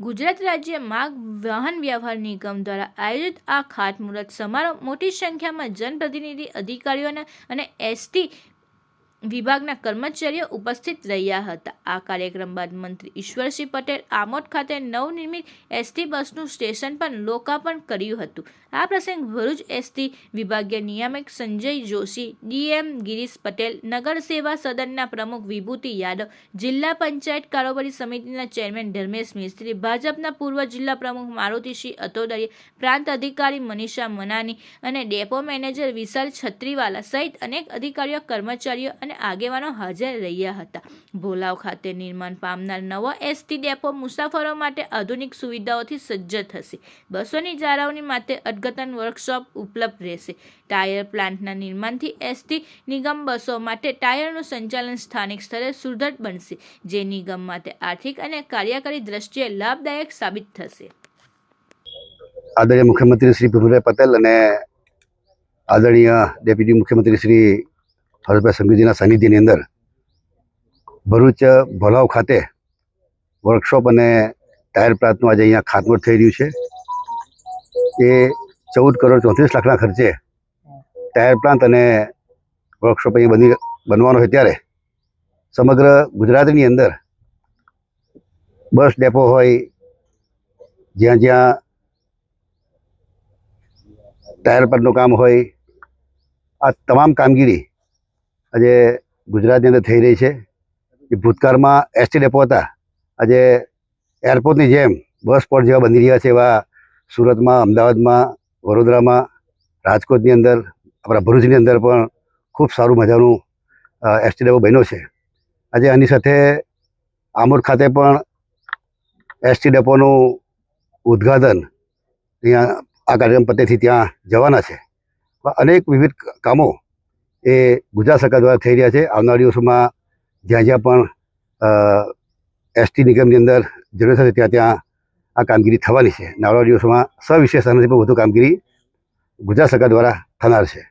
ગુજરાત રાજ્ય માર્ગ વાહન વ્યવહાર નિગમ દ્વારા આયોજિત આ ખાતમુહૂર્ત સમારોહ મોટી સંખ્યામાં જનપ્રતિનિધિ, અધિકારીઓ અને- અને એસટી વિભાગના કર્મચારીઓ ઉપસ્થિત રહ્યા હતા. આ કાર્યક્રમ બાદ મંત્રી ઈશ્વરસિંહ પટેલ આમોદ ખાતે નવનિર્મિત એસટી બસનું સ્ટેશન પણ લોકાર્પણ કર્યું હતું. આ પ્રસંગે ભરૂચ એસટી વિભાગીય નિયામક સંજય જોશી ડીએમ ગિરીશ પટેલ, નગર સેવા સદનના પ્રમુખ વિભૂતિ યાદવ, જિલ્લા પંચાયત કારોબારી સમિતિના ચેરમેન ધર્મેશ મિસ્ત્રી, ભાજપના પૂર્વ જિલ્લા પ્રમુખ મારુતિસિંહ અતોદરી પ્રાંત અધિકારી મનીષા મનાની અને ડેપો મેનેજર વિશાલ છત્રીવાલા સહિત અનેક અધિકારીઓ, કર્મચારીઓ અને આગેવાનો હાજર રહ્યા હતા. ભોલાવ ખાતે નિર્માણ પામનાર નવો એસટી ડેપો મુસાફરો માટે આધુનિક સુવિધાઓથી સજ્જ થશે. બસોની જાળવણી માટે અદ્યતન વર્કશોપ ઉપલબ્ધ રહેશે. ટાયર પ્લાન્ટના નિર્માણથી એસટી નિગમ બસો માટે ટાયરનું સંચાલન સ્થાનિક સ્તરે સુદૃઢ બનશે, જે નિગમ માટે આર્થિક અને કાર્યકારી દ્રષ્ટિએ લાભદાયક સાબિત થશે. આદરણીય મુખ્યમંત્રી શ્રી ભૂપેન્દ્રભાઈ પટેલ અને આદરણીય ડેપ્યુટી મુખ્યમંત્રી શ્રી હર્ષભાઈ સંઘવીજીના સાનિધ્યની અંદર ભરૂચ ભલાવ ખાતે વર્કશોપ અને ટાયર પ્લાન્ટનું આજે અહીંયા ખાતમુહૂર્ત થઈ રહ્યું છે. એ ચૌદ કરોડ ચોત્રીસ લાખના ખર્ચે ટાયર પ્લાન્ટ અને વર્કશોપ અહીંયા બની બનવાનો છે ત્યારે સમગ્ર ગુજરાતની અંદર બસ ડેપો હોય, જ્યાં જ્યાં ટાયર પરનું કામ હોય, આ તમામ કામગીરી આજે ગુજરાતની અંદર થઈ રહી છે. એ ભૂતકાળમાં એસટી ડેપો હતા. આજે એરપોર્ટની જેમ બસ સ્પોટ જેવા બની રહ્યા છે એવા સુરતમાં, અમદાવાદમાં, વડોદરામાં, રાજકોટની અંદર, આપણા ભરૂચની અંદર પણ ખૂબ સારું મજાનું એસટી ડેપો બન્યો છે. આજે આની સાથે આમોદ ખાતે પણ એસટી ડેપોનું ઉદ્ઘાટન અહીંયા આ કાર્યક્રમ પતેથી ત્યાં જવાના છે. અનેક વિવિધ કામો એ ગુજરાત સરકાર દ્વારા થઈ રહ્યા છે. આવનાર દિવસોમાં જ્યાં જ્યાં પણ એસટી નિગમની અંદર જરૂર થશે ત્યાં ત્યાં આ કામગીરી થવાની છે. અને આવનાર દિવસોમાં સવિશેષ આનાથી પણ વધુ કામગીરી ગુજરાત સરકાર દ્વારા થનાર છે.